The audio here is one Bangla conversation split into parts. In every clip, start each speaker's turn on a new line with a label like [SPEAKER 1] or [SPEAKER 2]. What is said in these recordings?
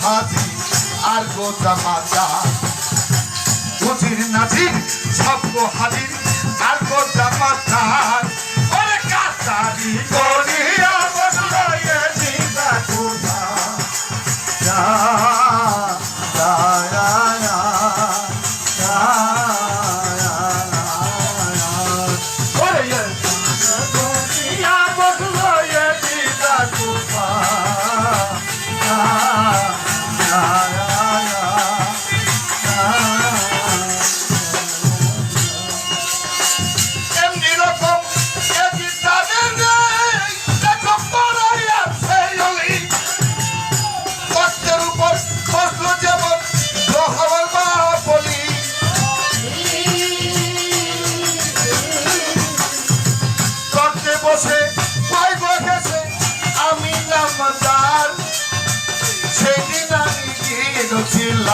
[SPEAKER 1] হাজি আর গোজা মাতা মুজির নাজির সব হাজির আর গোজা মাতা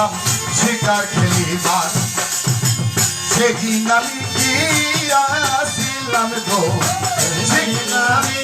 [SPEAKER 1] নাম শিকার খেলিবার। সেদিন আমি কি আসিলাম গো? সেদিন আমি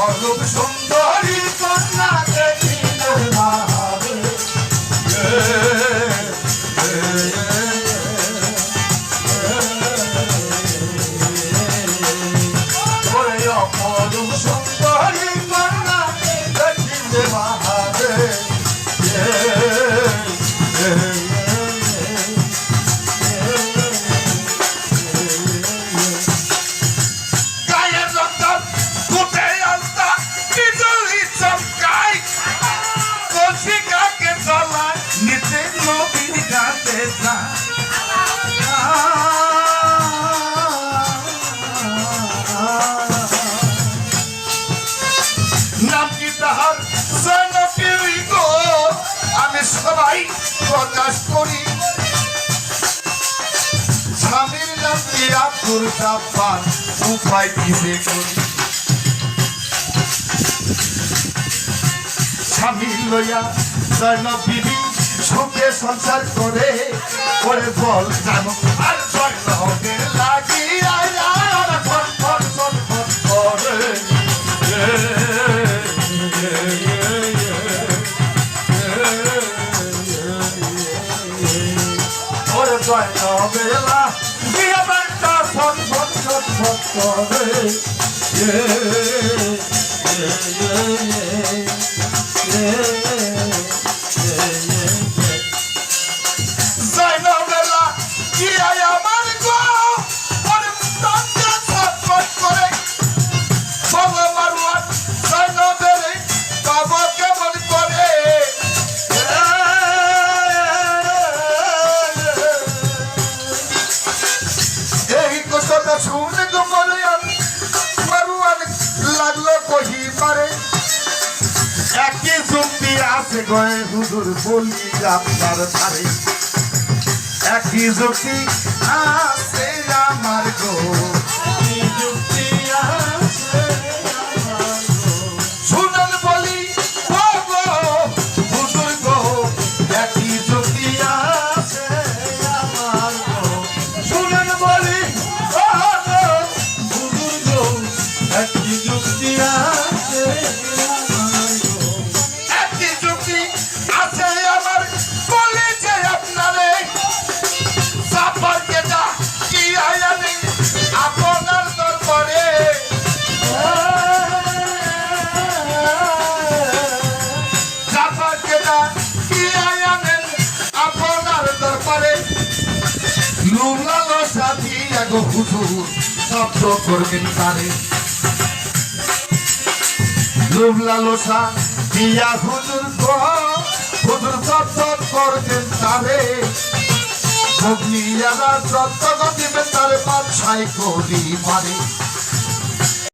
[SPEAKER 1] অরূপ সুন্দর নবীর কাছে যা সবাই প্রকাশ করি স্বামীর নাম আব্দুল জাব্বার লইয়া জয়নব বিবি সুখে সংসার করে করে বল জানো আর জয় লাগে লাগিয়া জয় নবেলা বিয়া বান্তা ফট ফট ফট ফট করে Yeah, yeah, yeah, yeah. মুক্তি আছে গয়ে হুজুর বলি আপনার ধারে। একই যুক্তি আছে আমার গো হুজুর শব্দ করবেন তারে। লোভ লালসা দিয়া হুজুর গো, হুজুর শব্দ করবেন তারে। ভগ্নিয়ারা যত গতিবে তারে বাদশাই করি মারে।